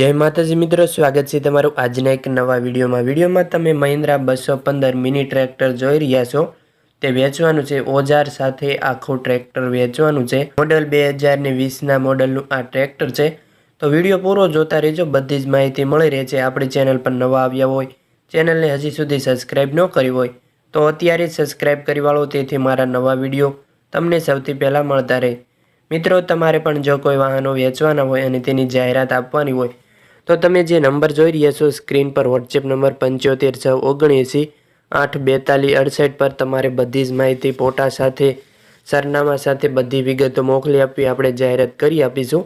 જય માતાજી મિત્રો, સ્વાગત છે તમારું આજના એક નવા વિડીયોમાં. વિડીયોમાં તમે મહિન્દ્રા બસો પંદર મિની ટ્રેક્ટર જોઈ રહ્યા છો. તે વેચવાનું છે ઓજાર સાથે આખું ટ્રેક્ટર વેચવાનું છે. મોડલ બે હજારને વીસના મોડલનું આ ટ્રેક્ટર છે. તો વીડિયો પૂરો જોતા રહેજો, બધી જ માહિતી મળી રહે છે. આપણી ચેનલ પર નવા આવ્યા હોય, ચેનલને હજી સુધી સબસ્ક્રાઈબ ન કરી હોય, તો અત્યારે જ સબસ્ક્રાઈબ કરી વાળો, તેથી મારા નવા વીડિયો તમને સૌથી પહેલાં મળતા રહે. મિત્રો, તમારે પણ જો કોઈ વાહનો વેચવાના હોય અને તેની જાહેરાત આપવાની હોય તો તમે જે નંબર જોઈ રહ્યા છો, સ્ક્રીન પર વોટ્સએપ નંબર પંચોતેર છ ઓગણએંસી આઠ બેતાલીસ અડસઠ પર તમારે બધી જ માહિતી ફોટા સાથે, સરનામા સાથે બધી વિગતો મોકલી આપી આપણે જાહેરાત કરી આપીશું.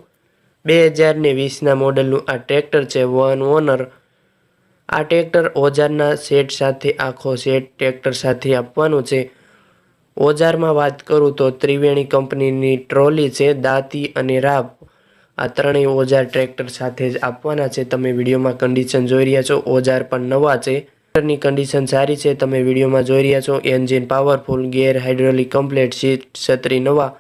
બે હજારને વીસના મોડલનું આ ટ્રેક્ટર છે, વન ઓનર. આ ટ્રેક્ટર ઓજારના સેટ સાથે, આખો સેટ ટ્રેક્ટર સાથે આપવાનું છે. ઓજારમાં વાત કરું તો ત્રિવેણી કંપનીની ટ્રોલી છે, દાંતી અને રાબ. આ ત્રણેય ઓજાર ટ્રેક્ટર સાથે જ આપવાના છે. તમે વિડીયોમાં કન્ડિશન જોઈ રહ્યા છો. ઓજાર પણ નવા છે. ટ્રેક્ટરની કન્ડિશન સારી છે. તમે વિડીયોમાં જોઈ રહ્યા છો. Engine powerful gear hydraulic complete seat છત્રી નવા.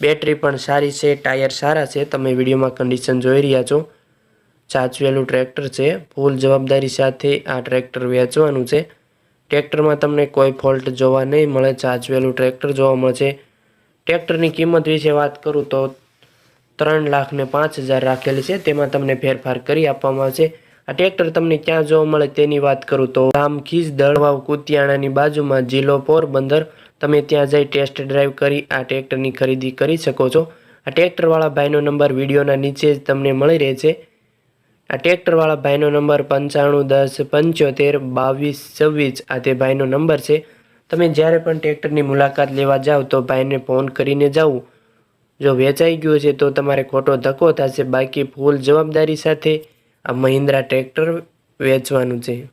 બેટરી પણ સારી છે. ટાયર સારા છે. તમે વિડીયોમાં કન્ડિશન જોઈ રહ્યા છો. સાચવેલું ટ્રેક્ટર છે. ફૂલ જવાબદારી સાથે આ ટ્રેક્ટર વેચવાનું છે. ટ્રેક્ટરમાં તમને કોઈ ફોલ્ટ જોવા નહીં મળે. સાચવેલું ટ્રેક્ટર જોવા મળશે ટ્રેક્ટરની કિંમત વિશે વાત કરું તો ત્રણ લાખ ને પાંચ હજાર રાખેલી છે. તેમાં તમને ફેરફાર કરી આપવામાં આવશે. આ ટ્રેક્ટર તમને ક્યાં જોવા મળે તેની વાત કરું તો ગામ ખીજ દળવાવ કુતિયાણાની બાજુમાં જિલ્લો પોરબંદર. તમે ત્યાં જઈ ટેસ્ટ ડ્રાઈવ કરી આ ટ્રેક્ટરની ખરીદી કરી શકો છો. આ ટ્રેક્ટરવાળા ભાઈનો નંબર વિડીયોના નીચે જ તમને મળી રહે છે. આ ટ્રેક્ટરવાળા ભાઈનો નંબર પંચાણું દસ પંચોતેર બાવીસ છવ્વીસ આ તે ભાઈનો નંબર છે. તમે જ્યારે પણ ટ્રેક્ટરની મુલાકાત લેવા જાઓ તો ભાઈને ફોન કરીને જાઓ. જો વેચાઈ ગયું છે, તો તમારે ખોટો ધક્કો થશે. બાકી ફૂલ જવાબદારી સાથે આ મહિન્દ્રા ટ્રેક્ટર વેચવાનું છે.